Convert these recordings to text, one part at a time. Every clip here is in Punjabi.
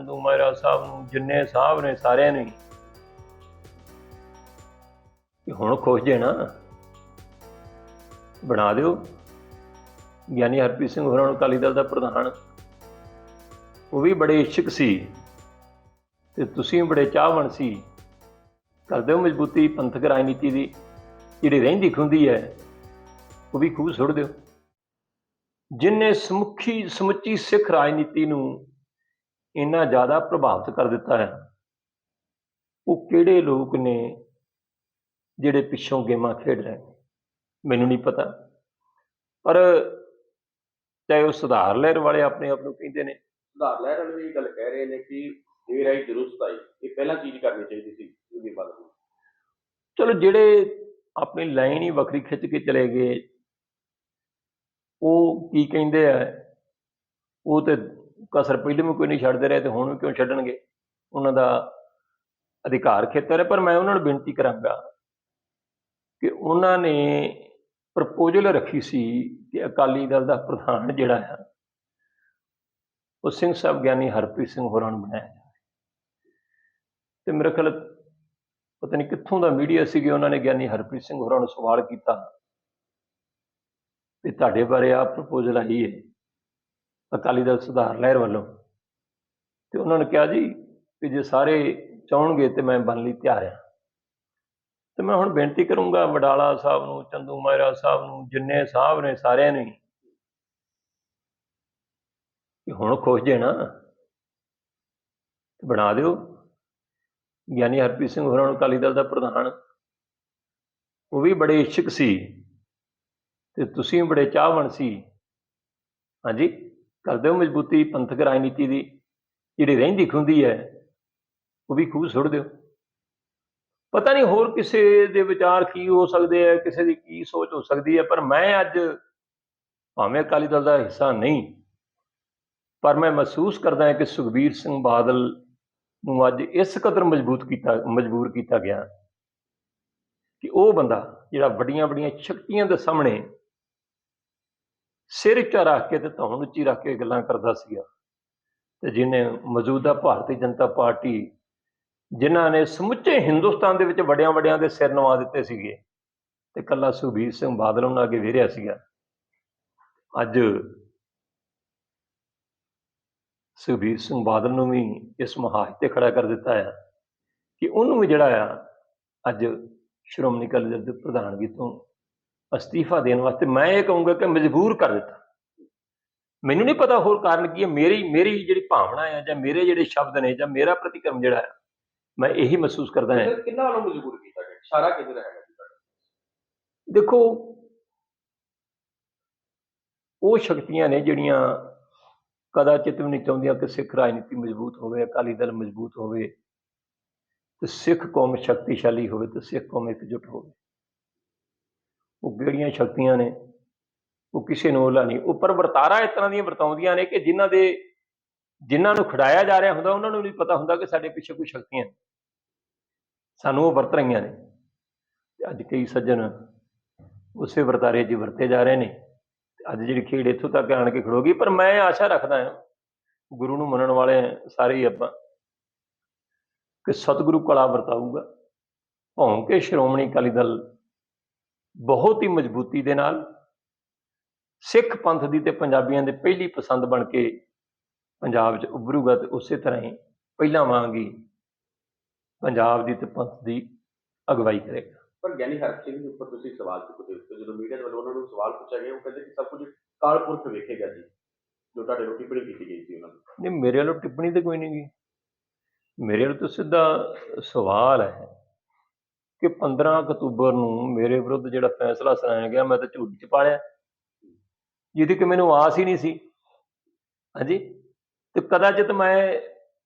ਚੰਦੂ ਮਹਿਰਾ ਸਾਹਿਬ ਨੂੰ, ਜਿੰਨੇ ਸਾਹਿਬ ਨੇ ਸਾਰਿਆਂ ਨੇ। ਕਿ ਹੁਣ ਖੁਸ਼ ਜੇ ਨਾ, ਬਣਾ ਦਿਓ। ਗਿਆਨੀ ਹਰਪ੍ਰੀਤ ਸਿੰਘ ਹੋਰਾਂ ਨੂੰ ਅਕਾਲੀ ਦਲ ਦਾ ਪ੍ਰਧਾਨ। ਉਹ ਵੀ ਬੜੇ ਇੱਛੁਕ ਸੀ। ਤੇ ਤੁਸੀਂ ਬੜੇ ਚਾਹਵਣ ਸੀ। ਕਰ ਦਿਓ ਮਜ਼ਬੂਤੀ ਪੰਥਕ ਰਾਜਨੀਤੀ ਦੀ, ਜਿਹੜੀ ਰਹਿੰਦੀ ਖੁੰਦੀ ਹੈ, ਉਹ ਵੀ ਖੂਬ ਸੁੱਟ ਦਿਓ। ਜਿਨਨੇ ਸਮੁੱਖੀ, ਸਮੁੱਚੀ ਸਿੱਖ ਰਾਜਨੀਤੀ ਨੂੰ ਇੰਨਾ ਜ਼ਿਆਦਾ ਪ੍ਰਭਾਵਿਤ ਕਰ ਦਿੱਤਾ ਹੈ। ਉਹ ਕਿਹੜੇ ਲੋਕ ਨੇ ਜਿਹੜੇ ਪਿੱਛੋਂ ਗੇਮਾਂ ਖੇਡ ਰਹੇ ਨੇ? ਮੈਨੂੰ ਨਹੀਂ ਪਤਾ। ਪਰ ਚਾਹੇ ਉਹ ਸੁਧਾਰ ਲਹਿਰ ਵਾਲੇ ਆਪਣੇ ਆਪ ਨੂੰ ਕਹਿੰਦੇ ਨੇ। ਸੁਧਾਰ ਲਹਿਰ ਵਾਲੇ ਇਹ ਗੱਲ ਕਹਿ ਰਹੇ ਨੇ ਕਿ ਦੇਰ ਆਈ ਦਰੁਸਤ ਆਈ ਇਹ ਪਹਿਲਾਂ ਚੀਜ਼ ਕਰਨੀ ਚਾਹੀਦੀ ਸੀ ਇਹ ਬਾਤ ਨੂੰ। ਚਲੋ ਜਿਹੜੇ ਆਪਣੀ ਲਾਈਨ ਹੀ ਵੱਖਰੀ ਖਿੱਚ ਕੇ ਚਲੇ ਗਏ ਉਹ ਕੀ ਕਹਿੰਦੇ ਆ? ਉਹ ਤੇ ਕਸਰ ਪਹਿਲੇ ਵੀ ਕੋਈ ਨਹੀਂ ਛੱਡਦੇ ਰਹੇ ਤੇ ਹੁਣ ਵੀ ਕਿਉਂ ਛੱਡਣਗੇ? ਉਹਨਾਂ ਦਾ ਅਧਿਕਾਰ ਖੇਤਰ ਹੈ, ਪਰ ਮੈਂ ਉਹਨਾਂ ਨੂੰ ਬੇਨਤੀ ਕਰਾਂਗਾ ਕਿ ਉਹਨਾਂ ਨੇ ਪ੍ਰਪੋਜ਼ਲ ਰੱਖੀ ਸੀ ਕਿ ਅਕਾਲੀ ਦਲ ਦਾ ਪ੍ਰਧਾਨ ਜਿਹੜਾ ਹੈ, ਉਹ ਸਿੰਘ ਸਾਹਿਬ ਗਿਆਨੀ ਹਰਪ੍ਰੀਤ ਸਿੰਘ ਹੋਰਾਂ ਨੂੰ ਬਣਾਇਆ ਜਾਵੇ। ਤੇ ਮੇਰੇ ਖਿਆਲ ਪਤਾ ਨਹੀਂ ਕਿੱਥੋਂ ਦਾ ਮੀਡੀਆ ਸੀ ਕਿ ਉਹਨਾਂ ਨੇ ਗਿਆਨੀ ਹਰਪ੍ਰੀਤ ਸਿੰਘ ਹੋਰਾਂ ਨੂੰ ਸਵਾਲ ਕੀਤਾ ਵੀ ਤੁਹਾਡੇ ਬਾਰੇ ਆ ਪ੍ਰਪੋਜ਼ਲ ਆਈ ਹੈ। ਅਕਾਲੀ ਦਲ ਸੁਧਾਰ ਲਹਿਰ ਵੱਲੋਂ। ਤੇ ਉਹਨਾਂ ਨੇ ਕਿਹਾ ਜੀ ਕਿ ਜੇ ਸਾਰੇ ਚਾਹਣਗੇ ਤੇ ਮੈਂ ਬਣ ਲਈ ਤਿਆਰ ਹਾਂ। ਤੇ ਮੈਂ ਹੁਣ ਬੇਨਤੀ ਕਰੂੰਗਾ ਵਡਾਲਾ ਸਾਹਿਬ ਨੂੰ, ਚੰਦੂ ਮਹਿਰਾ ਸਾਹਿਬ ਨੂੰ, ਜਿੰਨੇ ਸਾਹਿਬ ਨੇ ਸਾਰਿਆਂ ਨੂੰ ਕਿ ਹੁਣ ਖੁਸ਼ ਜੇ ਨਾ ਬਣਾ ਦਿਓ। ਗਿਆਨੀ ਹਰਪ੍ਰੀਤ ਸਿੰਘ ਹੋਰਾਂ ਨੂੰ ਅਕਾਲੀ ਦਲ ਦਾ ਪ੍ਰਧਾਨ। ਉਹ ਵੀ ਬੜੇ ਇੱਛੁਕ ਸੀ ਤੇ ਤੁਸੀਂ ਬੜੇ ਚਾਹਵਣ ਸੀ। ਹਾਂਜੀ। ਕਰ ਦਿਓ ਮਜ਼ਬੂਤੀ ਪੰਥਕ ਰਾਜਨੀਤੀ ਦੀ ਜਿਹੜੀ ਰਹਿੰਦੀ ਖੁੰਦੀ ਹੈ, ਉਹ ਵੀ ਖੂਬ ਸੁੱਟ ਦਿਓ। ਪਤਾ ਨਹੀਂ ਹੋਰ ਕਿਸੇ ਦੇ ਵਿਚਾਰ ਕੀ ਹੋ ਸਕਦੇ ਆ, ਕਿਸੇ ਦੀ ਕੀ ਸੋਚ ਹੋ ਸਕਦੀ ਹੈ ਪਰ ਮੈਂ ਅੱਜ ਭਾਵੇਂ ਅਕਾਲੀ ਦਲ ਦਾ ਹਿੱਸਾ ਨਹੀਂ, ਪਰ ਮੈਂ ਮਹਿਸੂਸ ਕਰਦਾ ਹਾਂ ਕਿ ਸੁਖਬੀਰ ਸਿੰਘ ਬਾਦਲ ਨੂੰ ਅੱਜ ਇਸ ਕਦਰ ਮਜ਼ਬੂਤ ਕੀਤਾ, ਮਜਬੂਰ ਕੀਤਾ ਗਿਆ ਕਿ ਉਹ ਬੰਦਾ ਜਿਹੜਾ ਵੱਡੀਆਂ ਵੱਡੀਆਂ ਸ਼ਕਤੀਆਂ ਦੇ ਸਾਹਮਣੇ ਸਿਰ ਉੱਚਾ ਰੱਖ ਕੇ ਤੇ ਧੌਣ ਉੱਚੀ ਰੱਖ ਕੇ ਗੱਲਾਂ ਕਰਦਾ ਸੀਗਾ। ਤੇ ਜਿਹਨੇ ਮੌਜੂਦਾ ਭਾਰਤੀ ਜਨਤਾ ਪਾਰਟੀ, ਜਿਨ੍ਹਾਂ ਨੇ ਸਮੁੱਚੇ ਹਿੰਦੁਸਤਾਨ ਦੇ ਵਿੱਚ ਵੱਡਿਆਂ ਵੱਡਿਆਂ ਦੇ ਸਿਰ ਨਵਾ ਦਿੱਤੇ ਸੀਗੇ, ਤੇ ਕੱਲਾ ਸੁਖਬੀਰ ਸਿੰਘ ਬਾਦਲ ਉਹਨਾਂ ਅੱਗੇ ਵੇਰਿਆ ਸੀਗਾ। ਅੱਜ ਸੁਖਬੀਰ ਸਿੰਘ ਬਾਦਲ ਨੂੰ ਵੀ ਇਸ ਮਹਾਜ ਤੇ ਖੜਾ ਕਰ ਦਿੱਤਾ ਆ ਕਿ ਉਹਨੂੰ ਵੀ ਜਿਹੜਾ ਆ, ਅੱਜ ਸ਼੍ਰੋਮਣੀ ਅਕਾਲੀ ਦਲ ਦੇ ਪ੍ਰਧਾਨਗੀ ਤੋਂ ਅਸਤੀਫਾ ਦੇਣ ਵਾਸਤੇ ਮੈਂ ਇਹ ਕਹੂੰਗਾ ਕਿ ਮਜਬੂਰ ਕਰ ਦਿੱਤਾ। ਮੈਨੂੰ ਨਹੀਂ ਪਤਾ ਹੋਰ ਕਾਰਨ ਕੀ ਹੈ ਮੇਰੀ ਮੇਰੀ ਜਿਹੜੀ ਭਾਵਨਾ ਹੈ ਜਾਂ ਮੇਰੇ ਜਿਹੜੇ ਸ਼ਬਦ ਨੇ ਜਾਂ ਮੇਰਾ ਪ੍ਰਤੀਕਰਮ ਜਿਹੜਾ ਹੈ ਮੈਂ ਇਹੀ ਮਹਿਸੂਸ ਕਰਦਾ ਹਾਂ। ਕਿੰਨਾ ਵੱਲੋਂ ਮਜਬੂਰ ਕੀਤਾ ਗਿਆ? ਇਸ਼ਾਰਾ ਕਿੱਧਰ ਤੁਹਾਡਾ? ਦੇਖੋ ਉਹ ਸ਼ਕਤੀਆਂ ਨੇ ਜਿਹੜੀਆਂ ਕਦਾਚਿਤ ਵੀ ਨਹੀਂ ਚਾਹੁੰਦੀਆਂ ਕਿ ਸਿੱਖ ਰਾਜਨੀਤੀ ਮਜ਼ਬੂਤ ਹੋਵੇ ਅਕਾਲੀ ਦਲ ਮਜ਼ਬੂਤ ਹੋਵੇ ਤੇ ਸਿੱਖ ਕੌਮ ਸ਼ਕਤੀਸ਼ਾਲੀ ਹੋਵੇ ਤੇ ਸਿੱਖ ਕੌਮ ਇਕਜੁੱਟ ਹੋਵੇ। ਉਹ ਕਿਹੜੀਆਂ ਸ਼ਕਤੀਆਂ ਨੇ? ਉਹ ਕਿਸੇ ਨੂੰ ਉਹਲਾ ਨਹੀਂ। ਉੱਪਰ ਵਰਤਾਰਾ ਇਸ ਤਰ੍ਹਾਂ ਦੀਆਂ ਵਰਤਾਉਂਦੀਆਂ ਨੇ ਕਿ ਜਿਨ੍ਹਾਂ ਦੇ, ਜਿਨ੍ਹਾਂ ਨੂੰ ਖੜਾਇਆ ਜਾ ਰਿਹਾ ਹੁੰਦਾ, ਉਹਨਾਂ ਨੂੰ ਨਹੀਂ ਪਤਾ ਹੁੰਦਾ ਕਿ ਸਾਡੇ ਪਿੱਛੇ ਕੋਈ ਸ਼ਕਤੀਆਂ ਨੇ। ਸਾਨੂੰ ਉਹ ਵਰਤ ਰਹੀਆਂ ਨੇ। ਤੇ ਅੱਜ ਕਈ ਸੱਜਣ ਉਸੇ ਵਰਤਾਰੇ 'ਚ ਵਰਤੇ ਜਾ ਰਹੇ ਨੇ। ਤੇ ਅੱਜ ਜਿਹੜੀ ਖੇਡ ਇੱਥੋਂ ਤੱਕ ਆਣ ਕੇ ਖੜੋਗੀ ਪਰ ਮੈਂ ਆਸ਼ਾ ਰੱਖਦਾ ਹਾਂ, ਗੁਰੂ ਨੂੰ ਮੰਨਣ ਵਾਲੇ ਸਾਰੇ ਹੀ ਆਪਾਂ, ਕਿ ਸਤਿਗੁਰੂ ਕਲਾ ਵਰਤਾਊਗਾ। ਭੌਂ ਕੇ ਸ਼੍ਰੋਮਣੀ ਅਕਾਲੀ ਦਲ ਬਹੁਤ ਹੀ ਮਜ਼ਬੂਤੀ ਦੇ ਨਾਲ ਸਿੱਖ ਪੰਥ ਦੀ ਤੇ ਪੰਜਾਬੀਆਂ ਦੇ ਪਹਿਲੀ ਪਸੰਦ ਬਣ ਕੇ ਪੰਜਾਬ 'ਚ ਉੱਭਰੂਗਾ ਤੇ ਉਸੇ ਤਰ੍ਹਾਂ ਹੀ ਪਹਿਲਾਂ ਵਾਂਗ ਹੀ ਪੰਜਾਬ ਦੀ ਤੇ ਪੰਥ ਦੀ ਅਗਵਾਈ ਕਰੇਗਾ। ਪਰ ਗਿਆਨੀ ਹਰਪ ਸਿੰਘ ਦੇ ਉੱਪਰ ਤੁਸੀਂ ਸਵਾਲ ਚੁੱਕਦੇ ਹੋ ਜਦੋਂ ਮੀਡੀਆ ਦੇ ਵੱਲੋਂ ਉਹਨਾਂ ਨੂੰ ਸਵਾਲ ਪੁੱਛਿਆ ਗਿਆ ਉਹ ਕਹਿੰਦੇ ਕਿ ਸਭ ਕੁਝ ਕਾਲਪੁਰਖ ਵੇਖੇਗਾ ਜੀ ਜੋ ਤੁਹਾਡੇ ਰੋਟੀ ਪੜੀ ਕੀਤੀ ਗਈ ਸੀ ਉਹਨਾਂ ਨੂੰ ਨਹੀਂ ਮੇਰੇ ਵੱਲੋਂ ਟਿੱਪਣੀ ਤੇ ਕੋਈ ਨਹੀਂ ਗੀ ਮੇਰੇ ਵੱਲੋਂ ਤਾਂ ਸਿੱਧਾ ਸਵਾਲ ਹੈ। ਕਿ 15 ਅਕਤੂਬਰ ਨੂੰ ਮੇਰੇ ਵਿਰੁੱਧ ਜਿਹੜਾ ਫੈਸਲਾ ਸੁਣਾਇਆ ਗਿਆ, ਮੈਂ ਤਾਂ ਝੂਠ ਚ ਪਾਲਿਆ। ਜਿਹਦੀ ਕਿ ਮੈਨੂੰ ਆਸ ਹੀ ਨਹੀਂ ਸੀ। ਹਾਂਜੀ? ਤੇ ਕਦਾਚਿਤ ਮੈਂ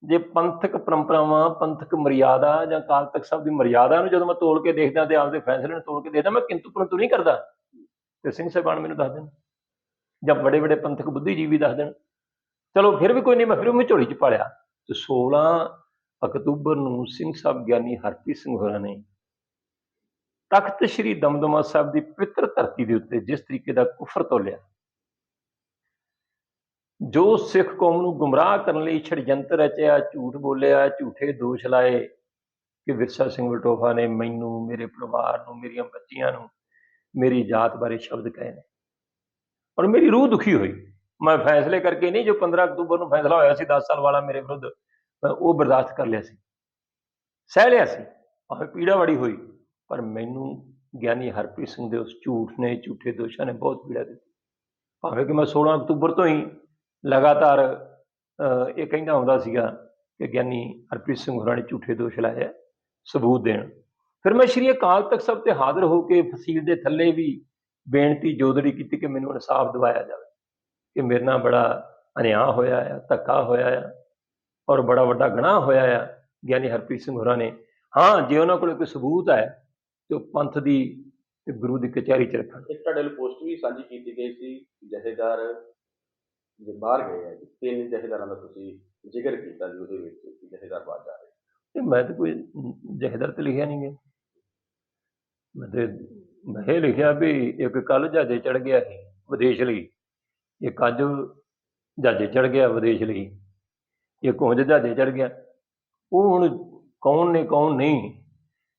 ਜੇ ਪੰਥਕ ਪਰੰਪਰਾਵਾਂ, ਪੰਥਕ ਮਰਿਆਦਾ ਜਾਂ ਕਾਲ ਤਖ਼ਤ ਸਾਹਿਬ ਦੀ ਮਰਿਆਦਾ ਨੂੰ ਜਦੋਂ ਮੈਂ ਤੋਲ ਕੇ ਦੇਖਦਾ ਤੇ ਆਪਦੇ ਫੈਸਲੇ ਨੂੰ ਤੋਲ ਕੇ ਦੇਖਦਾ, ਮੈਂ ਕਿੰਤੂ ਪਰੰਤੂ ਨਹੀਂ ਕਰਦਾ। ਤੇ ਸਿੰਘ ਸਾਹਿਬਾਨ ਮੈਨੂੰ ਦੱਸ ਦੇਣ। ਜਾਂ ਬੜੇ ਬੜੇ ਪੰਥਕ ਬੁੱਧੀਜੀਵੀ ਦੱਸ ਦੇਣ। ਚਲੋ ਫਿਰ ਵੀ ਕੋਈ ਨਹੀਂ, ਮੈਂ ਫਿਰ ਵੀ ਝੋਲੀ ਚ ਪਾਲਿਆ। ਤੇ 16 ਅਕਤੂਬਰ ਨੂੰ ਸਿੰਘ ਸਾਹਿਬ ਗਿਆਨੀ ਹਰਪ੍ਰੀਤ ਸਿੰਘ ਹੋਰਾਂ ਨੇ ਤਖਤ ਸ੍ਰੀ ਦਮਦਮਾ ਸਾਹਿਬ ਦੀ ਪਵਿੱਤਰ ਧਰਤੀ ਦੇ ਉੱਤੇ ਜਿਸ ਤਰੀਕੇ ਦਾ ਕੁਫਰ ਤੋਲਿਆ, ਜੋ ਸਿੱਖ ਕੌਮ ਨੂੰ ਗੁੰਮਰਾਹ ਕਰਨ ਲਈ ਛੜਯੰਤਰ ਰਚਿਆ, ਝੂਠ ਬੋਲਿਆ, ਝੂਠੇ ਦੋਸ਼ ਲਾਏ ਕਿ ਵਿਰਸਾ ਸਿੰਘ ਵਟੋਫਾ ਨੇ ਮੈਨੂੰ, ਮੇਰੇ ਪਰਿਵਾਰ ਨੂੰ, ਮੇਰੀਆਂ ਬੱਚੀਆਂ ਨੂੰ ਮੇਰੀ ਜਾਤ ਬਾਰੇ ਸ਼ਬਦ ਕਹੇ ਨੇ। ਔਰ ਮੇਰੀ ਰੂਹ ਦੁਖੀ ਹੋਈ। ਮੈਂ ਫੈਸਲੇ ਕਰਕੇ ਨਹੀਂ, ਜੋ 15 ਅਕਤੂਬਰ ਨੂੰ ਫੈਸਲਾ ਹੋਇਆ ਸੀ 10 ਸਾਲ ਵਾਲਾ ਮੇਰੇ ਵਿਰੁੱਧ, ਮੈਂ ਉਹ ਬਰਦਾਸ਼ਤ ਕਰ ਲਿਆ ਸੀ। ਸਹਿ ਲਿਆ ਸੀ। ਭਾਵੇਂ ਪੀੜਾ ਬੜੀ ਹੋਈ। ਪਰ ਮੈਨੂੰ ਗਿਆਨੀ ਹਰਪ੍ਰੀਤ ਸਿੰਘ ਦੇ ਉਸ ਝੂਠ ਨੇ ਝੂਠੇ ਦੋਸ਼ਾਂ ਨੇ ਬਹੁਤ ਪੀੜਾ ਦਿੱਤੀ। ਭਾਵੇਂ ਕਿ ਮੈਂ 16 ਅਕਤੂਬਰ ਤੋਂ ਹੀ ਲਗਾਤਾਰ ਇਹ ਕਹਿੰਦਾ ਹੁੰਦਾ ਸੀਗਾ ਕਿ ਗਿਆਨੀ ਹਰਪ੍ਰੀਤ ਸਿੰਘ ਹੋਰਾਂ ਨੇ ਝੂਠੇ ਦੋਸ਼ ਲਾਏ ਆ, ਸਬੂਤ ਦੇਣ। ਫਿਰ ਮੈਂ ਸ਼੍ਰੀ ਅਕਾਲ ਤਖਤ ਸਾਹਿਬ ਤੇ ਹਾਜ਼ਰ ਹੋ ਕੇ ਫਸੀਲ ਦੇ ਥੱਲੇ ਵੀ ਬੇਨਤੀ ਜੋਦੜੀ ਕੀਤੀ ਕਿ ਮੈਨੂੰ ਇਨਸਾਫ ਦਿਵਾਇਆ ਜਾਵੇ ਕਿ ਮੇਰੇ ਨਾਲ ਬੜਾ ਅਨਿਆਂ ਹੋਇਆ ਆ ਧੱਕਾ ਹੋਇਆ ਆ ਔਰ ਬੜਾ ਵੱਡਾ ਗੁਨਾਹ ਹੋਇਆ ਆ। ਗਿਆਨੀ ਹਰਪ੍ਰੀਤ ਸਿੰਘ ਹੋਰਾਂ ਨੇ ਹਾਂ ਜੇ ਉਹਨਾਂ ਕੋਲ ਕੋਈ ਸਬੂਤ ਹੈ ਤੇ ਉਹ ਪੰਥ ਦੀ ਤੇ ਗੁਰੂ ਦੀ ਕਚਹਿਰੀ ਚ ਰੱਖਣ। ਇੱਕ ਤੁਹਾਡੇ ਪੋਸਟ ਵੀ ਸਾਂਝੀ ਕੀਤੀ ਗਈ ਸੀ ਜਥੇਦਾਰ ਜੇ ਬਾਹਰ ਗਏ ਆ ਜੀ ਤਿੰਨ ਜਥੇਦਾਰਾਂ ਦਾ ਤੁਸੀਂ ਜ਼ਿਕਰ ਕੀਤਾ ਜੀ ਉਹਦੇ ਵਿੱਚ ਕਿ ਜਥੇਦਾਰ ਬਾਹਰ ਜਾ ਰਹੇ ਤੇ ਮੈਂ ਤਾਂ ਕੋਈ ਜਹਦਰ ਤੇ ਲਿਖਿਆ ਨਹੀਂ ਗਿਆ ਮੈਂ ਤੇ ਮੈਂ ਲਿਖਿਆ ਵੀ ਇੱਕ ਕੱਲ ਜਹਾਜ਼ੇ ਚੜ ਗਿਆ ਸੀ ਵਿਦੇਸ਼ ਲਈ ਇੱਕ ਅੱਜ ਜਹਾਜ਼ੇ ਚੜ ਗਿਆ ਵਿਦੇਸ਼ ਲਈ ਇੱਕ ਉਂਝ ਜਹਾਜ਼ੇ ਚੜ ਗਿਆ। ਉਹ ਹੁਣ ਕੌਣ ਨੇ ਕੌਣ ਨਹੀਂ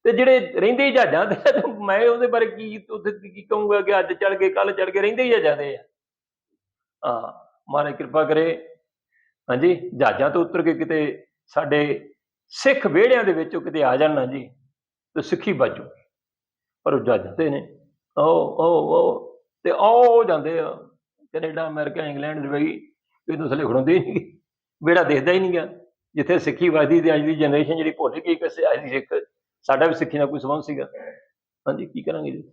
ਤੇ ਜਿਹੜੇ ਰਹਿੰਦੇ ਹੀ ਜਹਾਜ਼ਾਂ ਤੇ ਤੇ ਮੈਂ ਉਹਦੇ ਬਾਰੇ ਕੀ, ਉੱਥੇ ਕੀ ਕਹੂੰਗਾ ਕਿ ਅੱਜ ਚੜ ਕੇ ਕੱਲ ਚੜ ਕੇ ਰਹਿੰਦੇ ਹੀ ਜਾਂਦੇ ਆ। ਹਾਂ, ਮਹਾਰਾਜ ਕਿਰਪਾ ਕਰੇ। ਹਾਂਜੀ, ਜਹਾਜ਼ਾਂ ਤੋਂ ਉਤਰ ਕੇ ਕਿਤੇ ਸਾਡੇ ਸਿੱਖ ਵਿਹੜਿਆਂ ਦੇ ਵਿੱਚ ਉਹ ਕਿਤੇ ਆ ਜਾਣ ਨਾ ਜੀ, ਤੇ ਸਿੱਖੀ ਬਾਜੂ ਪਰ ਉਹ ਜਹਾਜ਼ਾਂ ਤੇ ਨੇ। ਓ ਓ ਉਹ, ਤੇ ਉਹ ਜਾਂਦੇ ਆ। ਕੈਨੇਡਾ, ਅਮਰੀਕਾ, ਇੰਗਲੈਂਡ, ਦੁਬਈ, ਇਹ ਤਾਂ ਥੱਲੇ ਖੜੋਂਦੇ ਹੀ ਨਹੀਂ। ਵਿਹੜਾ ਦੇਖਦਾ ਹੀ ਨਹੀਂ ਗਿਆ ਜਿੱਥੇ ਸਿੱਖੀ ਵੱਜਦੀ ਤੇ ਅੱਜ ਦੀ ਜਨਰੇਸ਼ਨ ਜਿਹੜੀ ਭੁੱਲ ਗਈ ਕਿ ਅਸੀਂ ਅੱਜ ਦੀ ਸਿੱਖ ਸਾਡਾ ਵੀ ਸਿੱਖੀ ਨਾਲ ਕੋਈ ਸੰਬੰਧ ਸੀਗਾ। ਹਾਂਜੀ ਕੀ ਕਰਾਂਗੇ ਜੀ?